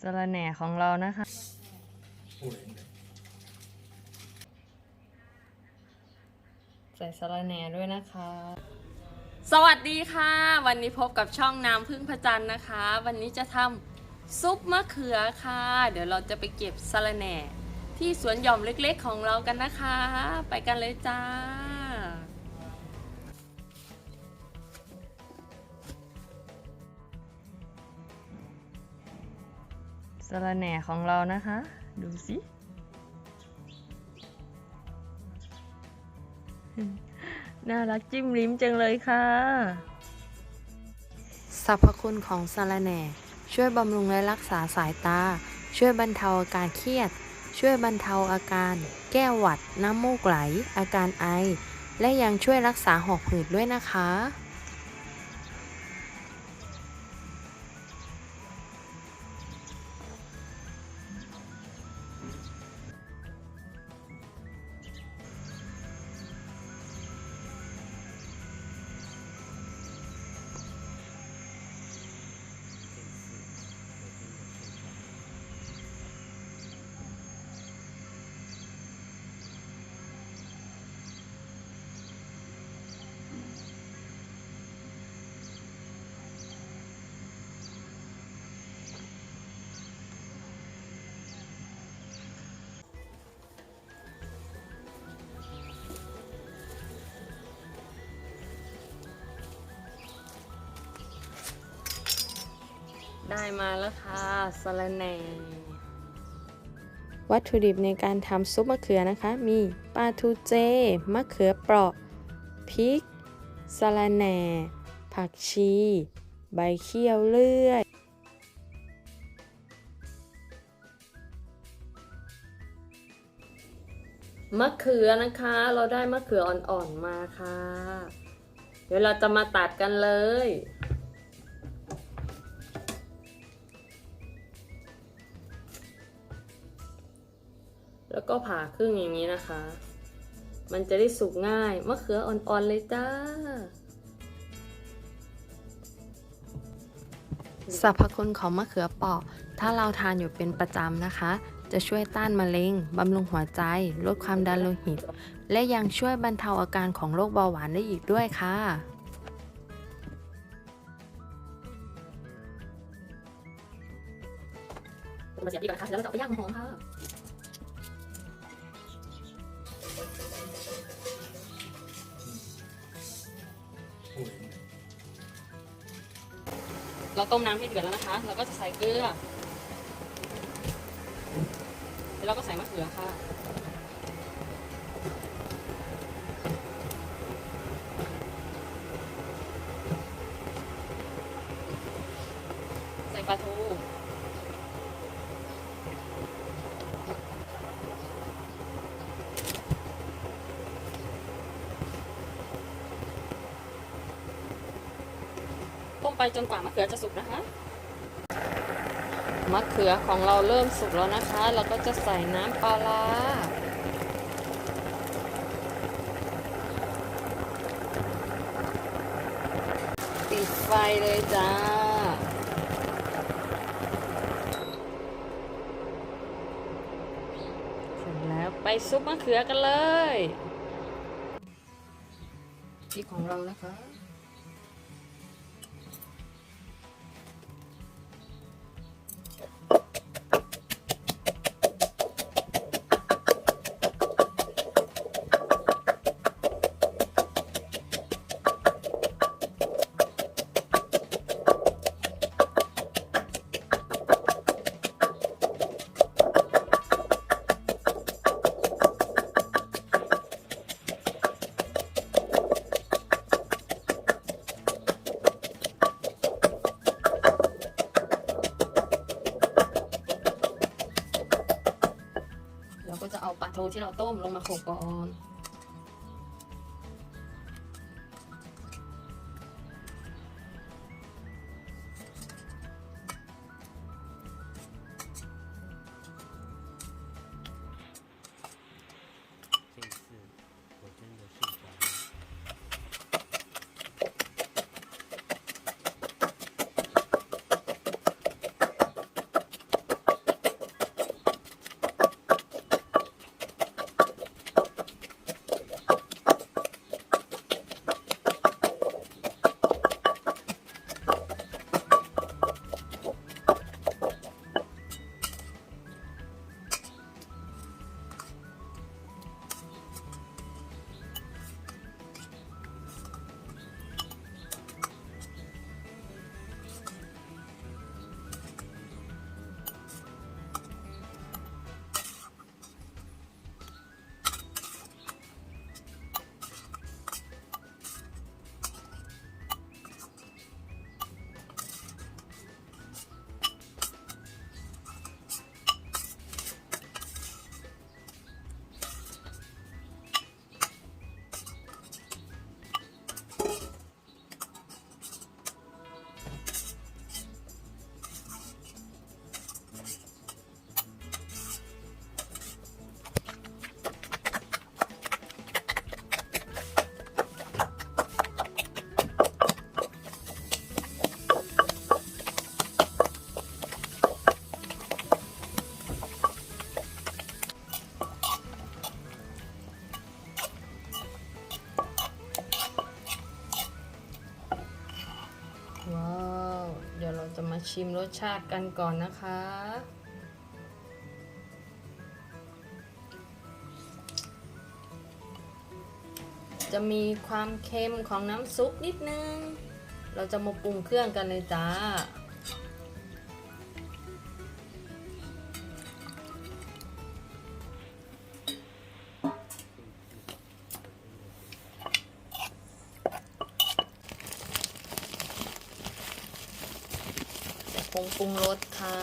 สะระแหน่ของเรานะคะ ใส่สะระแหน่ด้วยนะคะ สวัสดีค่ะ วันนี้พบกับช่องน้ำพึ่งพระจันทร์นะคะ วันนี้จะทำซุปมะเขือค่ะ เดี๋ยวเราจะไปเก็บสะระแหน่ที่สวนหย่อมเล็กๆของเรากันนะคะ ไปกันเลยจ้า สระแหน่ของเรานะคะ ดูสิ น่ารักจิ้มลิ้มจังเลยค่ะ สรรพคุณของสาระแหน่ ช่วยบำรุงและรักษาสายตา ช่วยบรรเทาอาการเครียด ช่วยบรรเทาอาการ แก้หวัด น้ำมูกไหล อาการไอ และยังช่วยรักษาหอบหืดด้วยนะคะ ได้มาแล้วค่ะสะระแหน่วัตถุดิบในการทำซุปมะเขือนะคะ มีปลาทูเจ มะเขือเปราะพริกสะระแหน่ ผักชี ใบเขี้ยวเลื่อย มะเขือนะคะ เราได้มะเขืออ่อนๆมาค่ะ เดี๋ยวเราจะมาตัดกันเลย แล้วก็ผ่าครึ่งอย่างนี้นะคะ มันจะได้สุกง่ายมะเขืออ่อนๆเลยจ้าสรรพคุณของมะเขือเปราะ ถ้าเราทานอยู่เป็นประจำนะคะ จะช่วยต้านมะเร็ง บำรุงหัวใจ ลดความดันโลหิต และยังช่วยบรรเทาอาการของโรคเบาหวานได้อีกด้วยค่ะ มาเสียบดีก่อนนะคะแล้วเราจะเอาไปย่างหอมค่ะ เราต้มน้ำให้เดือดแล้วนะคะ เราก็จะใส่เกลือ แล้วเราก็ใส่มะเขือค่ะ ใส่ปลาทู ต้ม ไปจนกว่ามะเขือจะสุกนะคะ มะเขือของเราเริ่มสุกแล้วนะคะ เราก็จะใส่น้ำปลาร้าปิดไฟเลยจ้า เสร็จแล้วไปซุปมะเขือกันเลยพริกของเรานะคะ ลาทูที่เราต้มลงมาโขลกก่อน ชิมรสชาติกันก่อนนะคะ จะมีความเค็มของน้ำซุปนิดนึง เราจะมาปรุงเครื่องกันเลยจ้า งปรุงรสค่ะ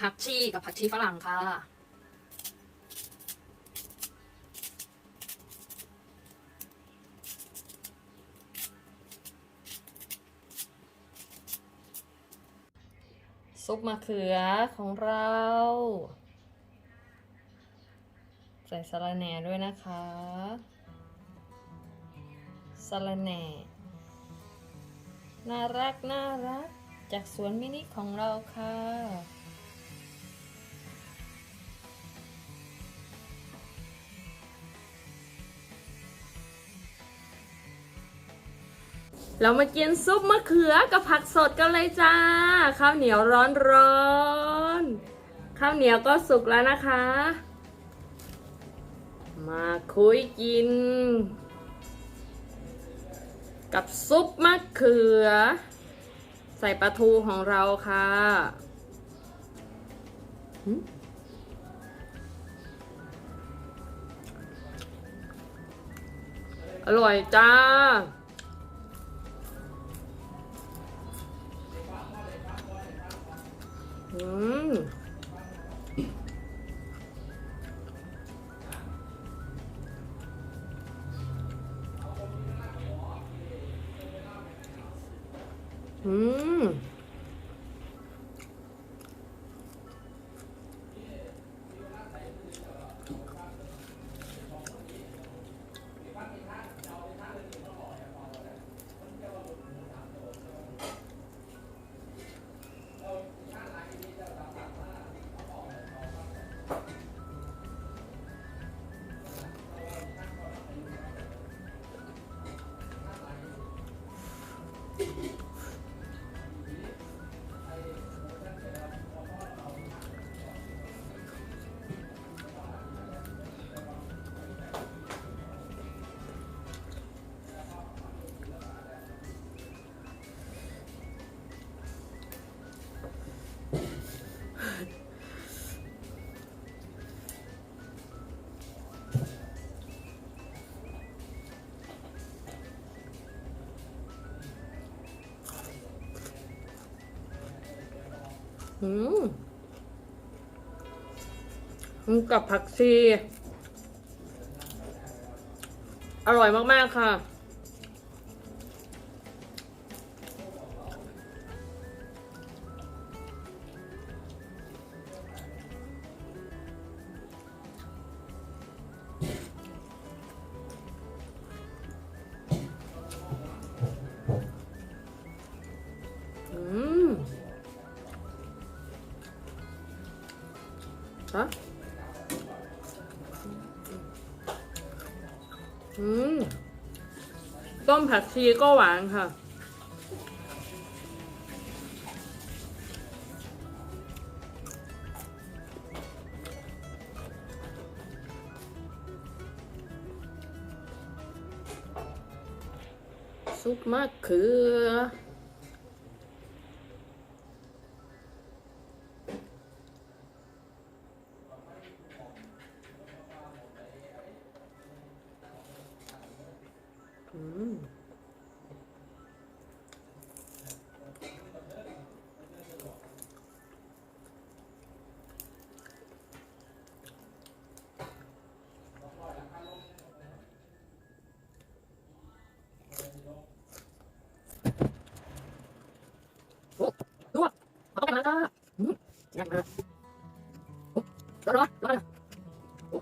ผักชีกับผักชีฝรั่งค่ะ ซุปมะเขือของเรา ใส่สะระแหน่ด้วยนะคะสะระแหน่น่ารักน่ารักจากสวนมินิของเราค่ะ เรามากินซุปมะเขือกับผักสดกันเลยจ้า ข้าวเหนียวร้อนร้อนๆข้าวเหนียวก็สุกแล้วนะคะ มาคุยกิน กับซุปมะเขือ ใส่ปลาทูของเราค่ะอร่อยจ้า อืม อืมอืมอืมกับผักชี อร่อยมาก ๆ ค่ะ ฮะอืมต้มผักชีก็หวานค่ะ ซุปมะเขือ ยังไงโอ้ร้อนร้อนร้อน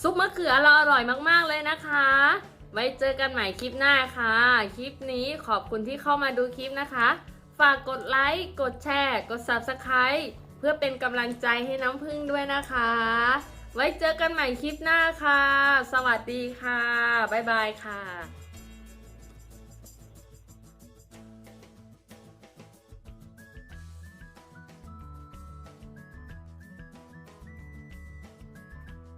ซุปมะเขือเราอร่อยมาก ๆ เลยนะคะ ไว้เจอกันใหม่คลิปหน้าค่ะ คลิปนี้ขอบคุณที่เข้ามาดูคลิปนะคะ ฝากกดไลค์ กดแชร์ กด Subscribe พื่อเป็นกำลังใจให้น้ำพึ่งด้วยนะคะ ไว้เจอกันใหม่คลิปหน้าค่ะ สวัสดีค่ะ บ๊ายบายค่ะ